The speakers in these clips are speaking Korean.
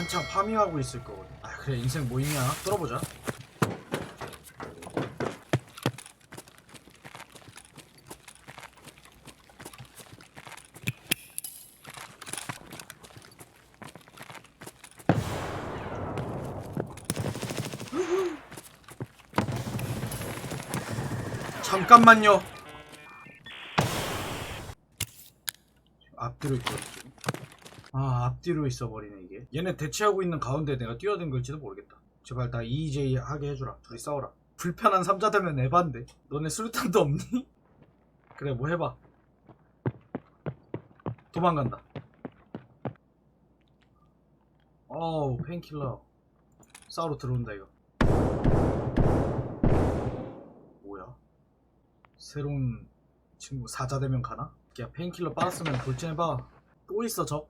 한창 파밍하고 있을 거거든. 아 그래 인생 뭐 있냐? 뚫어보자. 잠깐만요. 앞뒤로 있거든. 아 앞뒤로 있어버리네 이게. 얘네 대치하고 있는 가운데 내가 뛰어든 걸지도 모르겠다. 제발 나 EJ 하게 해주라. 둘이 싸워라. 불편한 삼자 되면 에반데. 너네 수류탄도 없니? 그래 뭐 해봐. 도망간다. 어우 페인킬러. 싸우러 들어온다 이거. 뭐야? 새로운 친구 사자 되면 가나? 야 페인킬러 빠졌으면 돌진해봐. 또 있어 적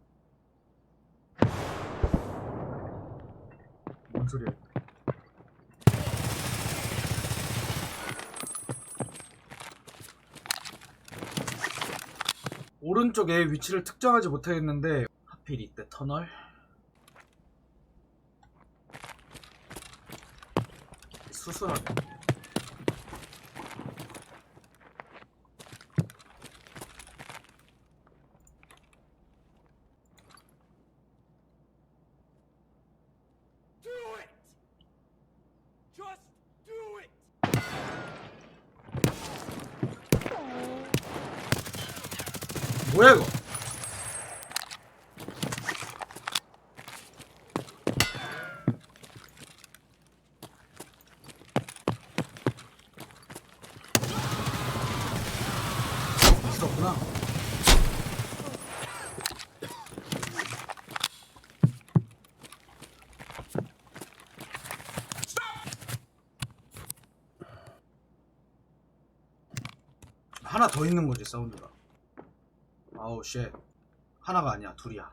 뭔 소리야? 오른쪽에 위치를 특정하지 못하겠는데 하필 이때 터널 수술하네 Do it! Just do it! 뭐야 이거? 하나 더 있는 거지 사운드가 아우 쉣. 하나가 아니야 둘이야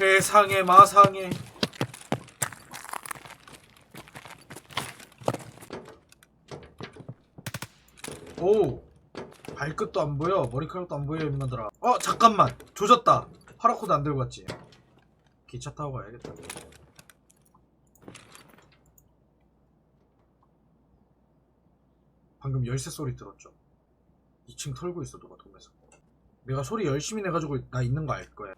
세상에 마상에. 오 발끝도 안 보여. 머리카락도 안 보여 임마들아. 어 잠깐만. 조졌다. 파라코드 안 들고 갔지. 기차 타고 가야겠다. 방금 열쇠 소리 들었죠? 2층 털고 있어 누가 동에서. 내가 소리 열심히 내가지고 나 있는 거 알 거야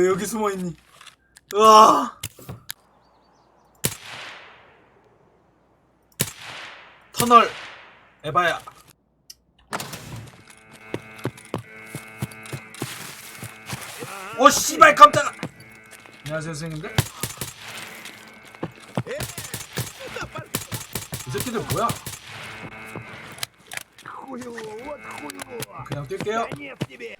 왜 여기 숨어 있니? 으아! 터널 에바야. 오 씨발 깜짝아. 안녕하세요 선생님들. 이 새끼들 뭐야? 그냥 뛸게요.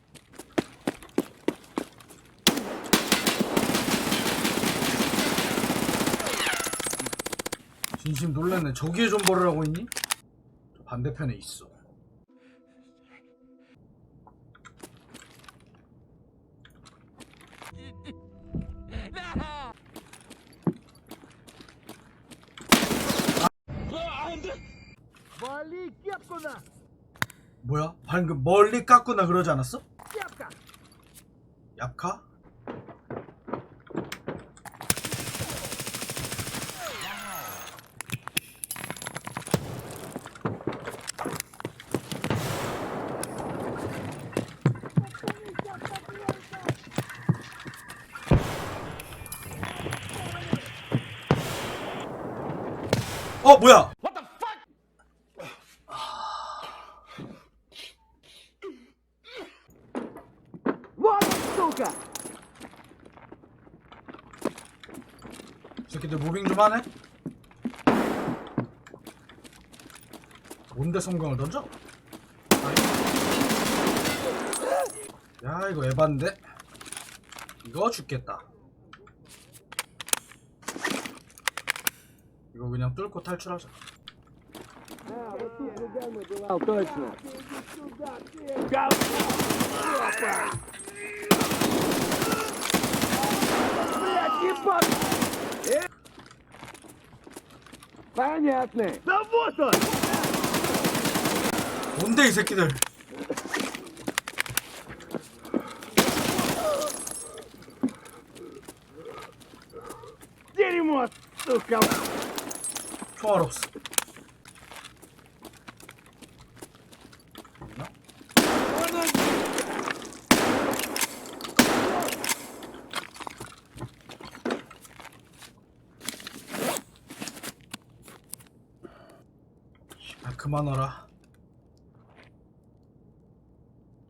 지금 놀랐네. 저기에 좀 벌으라고 했니? 저 반대편에 있어. 멀리 꼈구나. 뭐야? 방금 멀리 깠구나 그러지 않았어? 얍카? 얍카? 어 뭐야? 이 새끼들 무빙 좀 하네? 뭔데 성광을 던져? 야 이거 에반데? 이거 죽겠다 그냥 뚫고 탈출하자 Точно. Понятно. Да вот он! 뭔데 이 새끼들 Дерьмо, сука! 총알 없어 있나? 아 그만 와라.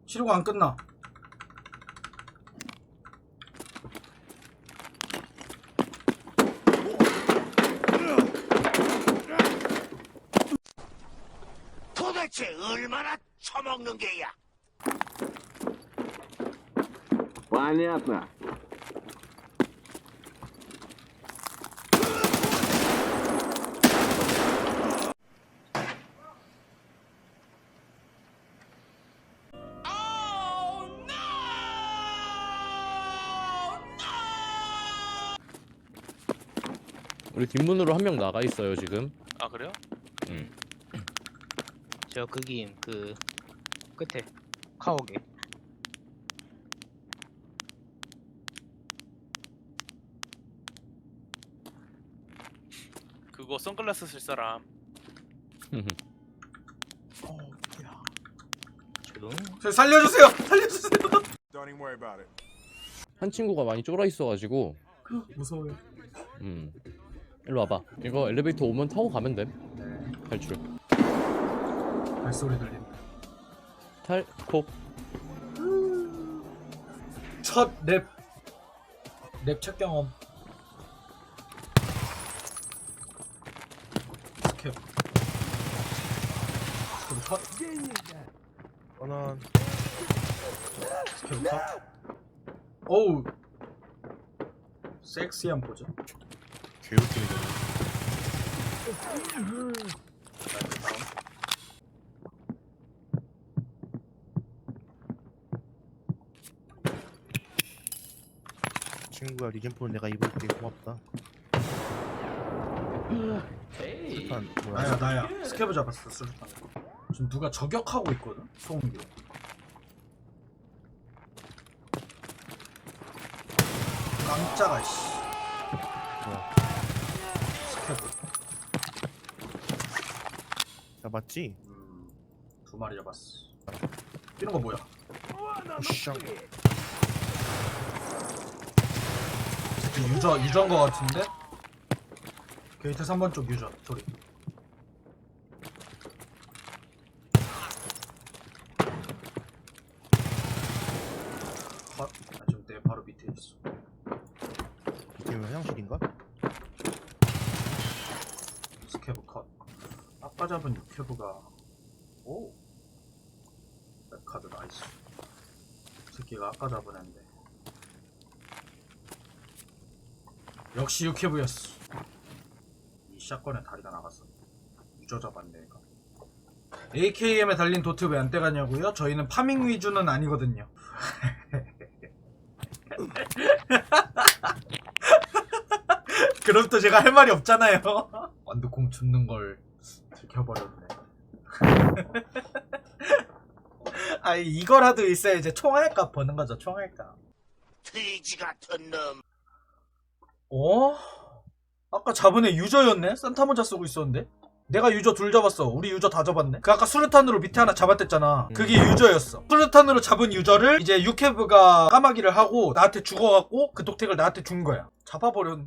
치료가 안 끝나 도대체 얼마나 처 먹는 게야? Понятно. 우리 뒷문으로 한 명 나가 있어요 지금. 아 그래요? 응. 저 그긴 그 끝에 카오게 그거 선글라스 쓸 사람 저 살려주세요 살려주세요 Don't even worry about it. 한 친구가 많이 쫄아 있어가지고. 무서워요 음. 일로 와봐. 이거 엘리베이터 오면 타고 가면 돼. 네 탈출. 발소리 들린다 탈콕. 첫 랩 랩 첫 경험. 스캡 스캡 컷. on. 스캡 컷. 어우. 섹시한 포즈 개웃기네. 친구야 리젠포는 내가 입을게 고맙다. 일단 뭐야? 나야 나야 스캡을 잡았어 수류탄 지금 누가 저격하고 있거든 소음기 깜짝아 씨 뭐야? 스캡 잡았지? 음, 두 마리 잡았어 이런 거 뭐야 오쌍. 새끼 유저 유저인 거 같은데? 게이트 3번 쪽 유저 소리. 컷 아, 지금 내 바로 밑에 있어. 이게 화장실인가? 스케브 컷. 아까 잡은 유캐브가 오! 백카드 나이스. 새끼가 아까 잡은 앤데 역시 유캐브였어 이 샷건에 다리가 나갔어 유저 잡았네 얘가 AKM에 달린 도트 왜 안 떼가냐고요? 저희는 파밍 위주는 아니거든요 그럼 또 제가 할 말이 없잖아요. 완두콩 줍는 걸 들켜버렸네. 아니 이거라도 있어야 이제 총알값 버는 거죠 총알값. 돼지 같은 놈. 어? 아까 잡은 애 유저였네? 산타 모자 쓰고 있었는데? 내가 유저 둘 잡았어. 우리 유저 다 잡았네. 그 아까 수류탄으로 밑에 하나 잡았댔잖아. 그게 유저였어. 수류탄으로 잡은 유저를 이제 유캐브가 까마귀를 하고 나한테 죽어갖고 그 독택을 나한테 준 거야. 잡아버렸네.